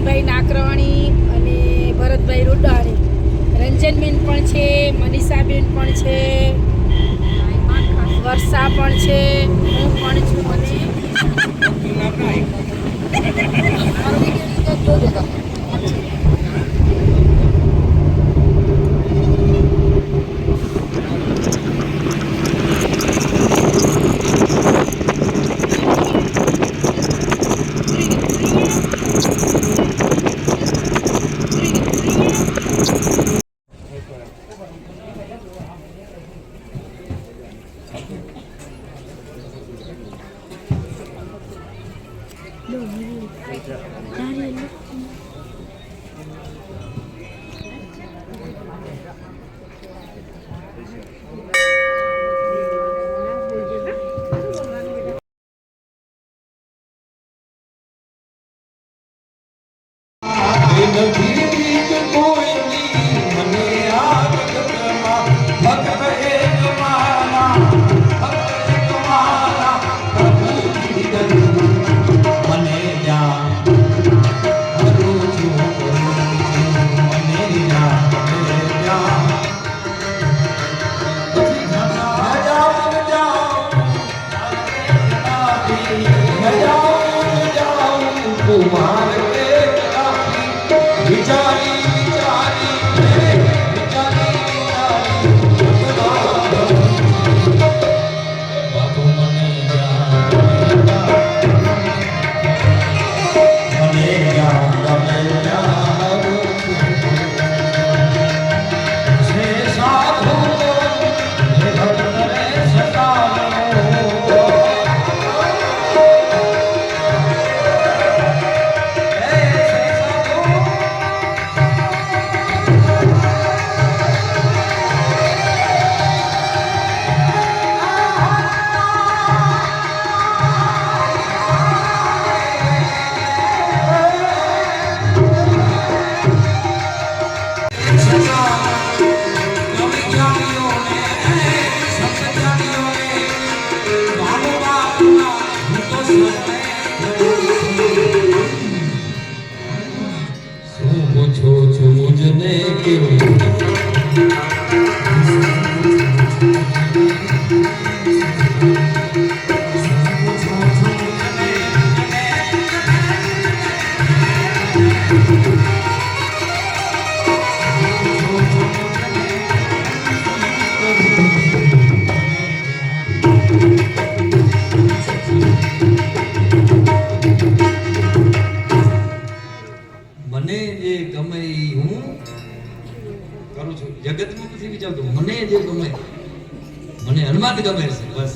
રંજનભાઈ નાકરવાણી અને ભરતભાઈ રૂડાણી. રંજનબેન પણ છે, મનીષાબેન પણ છે, વર્ષા પણ છે, હું પણ છું અને કુમાર કે વિચારી મને જે ગમે હું કરું છું. જગતમાં નથી વિચારતો. મને જે ગમે, મને હનુમાન ગમે છે, બસ.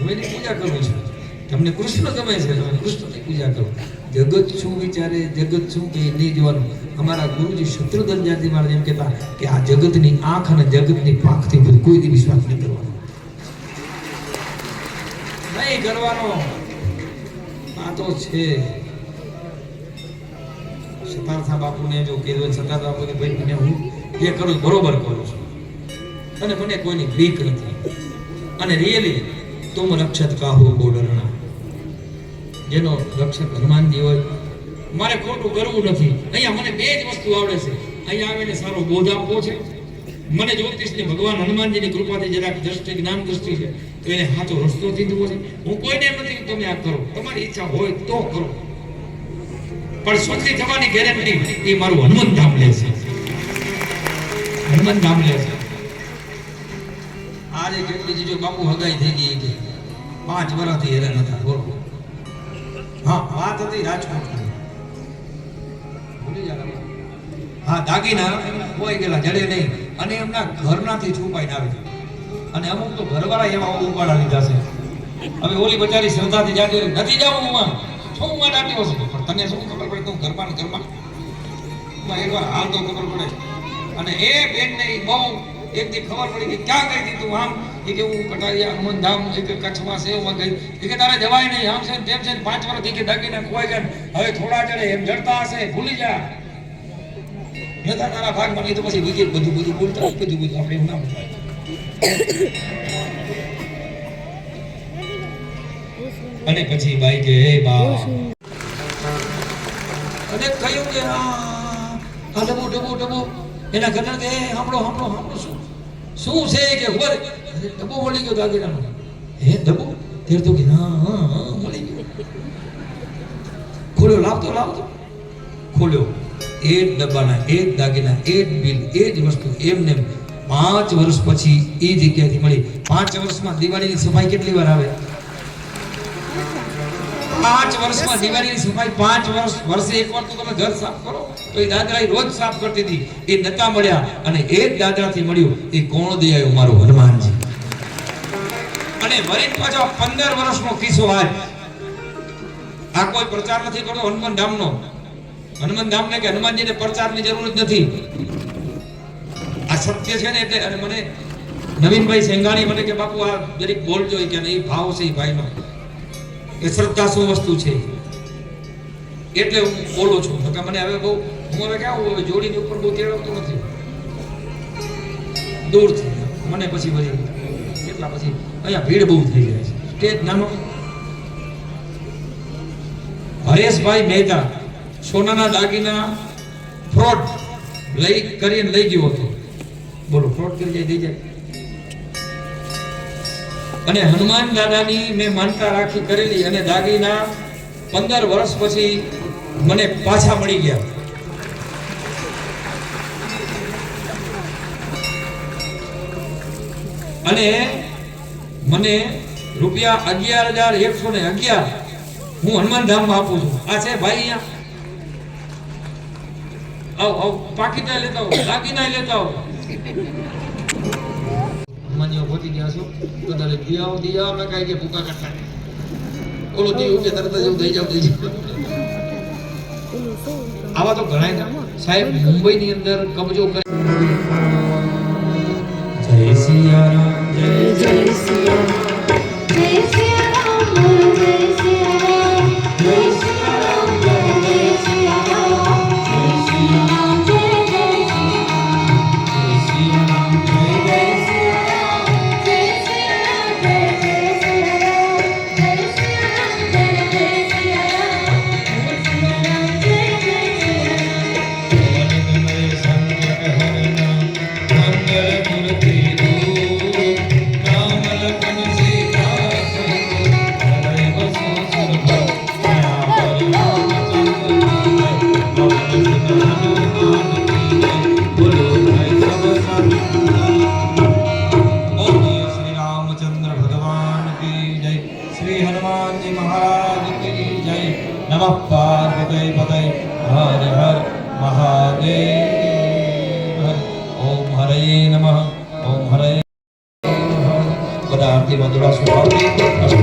હું એની પૂજા કરું છું. તમને કૃષ્ણ ગમે છે કૃષ્ણની પૂજા કરો. જગત શું વિચારે, જગત શું કે નહીં જોવાનું. અમારા ગુરુજી શત્રુધન જાતિ મારા એમ કહેતા કે આ જગતની આંખ અને જગતની પાંખથી બધું કોઈ દી વિશ્વાસ નહીં કરવાનો. નહીં કરવાનો. આ તો છે. સતારથા બાપુને જો કીધું સતાર બાપુને ભાઈ મને હું જે કરું બરોબર કરું છું. અને મને કોઈની બીક નથી. અને રિયલી તુમ રક્ષત કાહો કો જેનો રક્ષક હનુમાનજી હોય, મારે ખોટું કરવું નથી. અહીંયા મને બે જ વસ્તુ આવડે છે. અહીંયા આવીને સારો બોધ આપવો છે. મને જ્યોતિષની ભગવાન હનુમાનજીની કૃપાથી જરાક દ્રષ્ટિ, જ્ઞાન દ્રષ્ટિ છે, તો એને સાચો રસ્તો દીધો છે. હું કોઈને નથી તમે આ કરો. તમારી ઈચ્છા હોય તો કરો. પણ સ્વર્ગી થવાની ગેરંટી એ મારું હનુમાન ધામ લે છે. હનુમાન ધામ લે છે. આજે કેટલી ચીજો બાપુ હગાઈ થઈ ગઈ કે પાંચ વર્ષથી હેરાન હતા, બોલો. હા, વાત હતી રાજકોટની. ભૂલી જા રમા. હા, દાગીના કોઈ ગયેલા, જડે નહીં. અને એમના ઘરનાથી છુપાઈને આવે. અને અમુક તો ઘરવાળા એવા ઉપાડા લીધા છે. હવે ઓલી બચારી શ્રદ્ધાથી જાજો નથી જાવું હું શું માં દાટ્યો છે પણ તને શું તું ઘરમાં ઘરમાં. એકવાર હાલ તો ખબર પડે. અને એ બેનને બહુ એક દી ખબર પડી કે ક્યાં ગઈ હતી આમ? એ કે હું કટારિયા હનુમાન ધામ, એ કે કચ્છમાં સેવમાં ગઈ. એ કે તારે જવાય નહીં, આમ છે તેમ છે ને પાંચ વર્ષથી કે દાગીને ખોવાઈ ગયા હવે થોડા ચડે એમ જડતા હશે, ભૂલી જા. નતા તારા ભાગમાં નહીં તો પછી બીજે બધું બધું બોલતા બધું બધું આપણે એવું ના બોલાય અને પછી બાઈ કે બા અને કહ્યું કે આ આ ડબો ડબો ડબો. એના ઘરના કે "એ, સાંભળો સાંભળો સાંભળો શું? શું છે કે ખબર? અરે ડબ્બો મળી ગયો દાગીનાનો. હે ડબ્બો? તેર તો કે હા હા હા મળી ગયો. ખોલ્યો લાવતો લાવતો. ખોલ્યો. એ જ ડબ્બાના એ જ દાગીના એ જ બિલ એ જ વસ્તુ એમને એમ. પાંચ વર્ષ પછી એ જગ્યાએથી મળી. પાંચ વર્ષમાં દિવાળીની સફાઈ કેટલી વાર આવે? પાંચ વર્ષમાં દિવાળીની સફાઈ પાંચ વર્ષ, વર્ષે એકવાર તો તમે ઘર સાફ કરો. તો એ દાદરા રોજ સાફ કરતી હતી. એ નતા મળ્યા અને એ જ દાદરાથી મળ્યું. એ કોણ દે મારો હનુમાનજી. અને વળી પાછો પંદર વર્ષનો કિસ્સો આજ આ કોઈ પ્રચાર નથી કરતો હનુમાન ધામનો. હનુમાન ધામને કે હનુમાનજીને પ્રચારની જરૂર જ નથી. આ સત્ય છે ને એટલે અને મને નવીનભાઈ સેંગાણી મને કે બાપુ આ જરીક બોલજો કે નહીં, ભાવ છે એ ભાઈનો. એ શ્રદ્ધા શું વસ્તુ છે. એટલે હું બોલું છું. કે મને હવે બહુ હું હવે કેવું હવે જોડીની ઉપર બહુ તેડવતો નથી. દૂર થઈ મને પછી બધી કેટલા પછી અહીંયા ભીડ બહુ થઈ જાય છે. સ્ટેજ નાનો હરેશભાઈ મહેતા સોનાના દાગીના ફ્રોડ લઈ કરીને લઈ ગયો હતો. બોલો, ફ્રોડ કરી જાય, દઈ જાય. અને હનુમાન દાદાની મેં માનતા રાખી કરેલી અને દાગીના પંદર વર્ષ પછી મને પાછા મળી ગયા. અને મને રૂપિયા અગિયાર હજાર એકસો ને અગિયાર હું હનુમાનધામમાં આપું છું. આ છે ભાઈ અહીંયા. આવ આવ પાકીટા લેતા આવો દાગીના લેતા આવો. હનુમાનજીઓ પહોંચી ગયા છો તો તારે દિયાઓ દિયાઓ મેં કાંઈ કે ભૂકા કરતા ઓલો દી ઉઠે તરત જ એવું થઈ જાવ થઈ જાવ. આવા તો ઘણા સાહેબ મુંબઈની અંદર કબજો કરે. જય સિયારામ જય જય સિયા mandou nosso nome.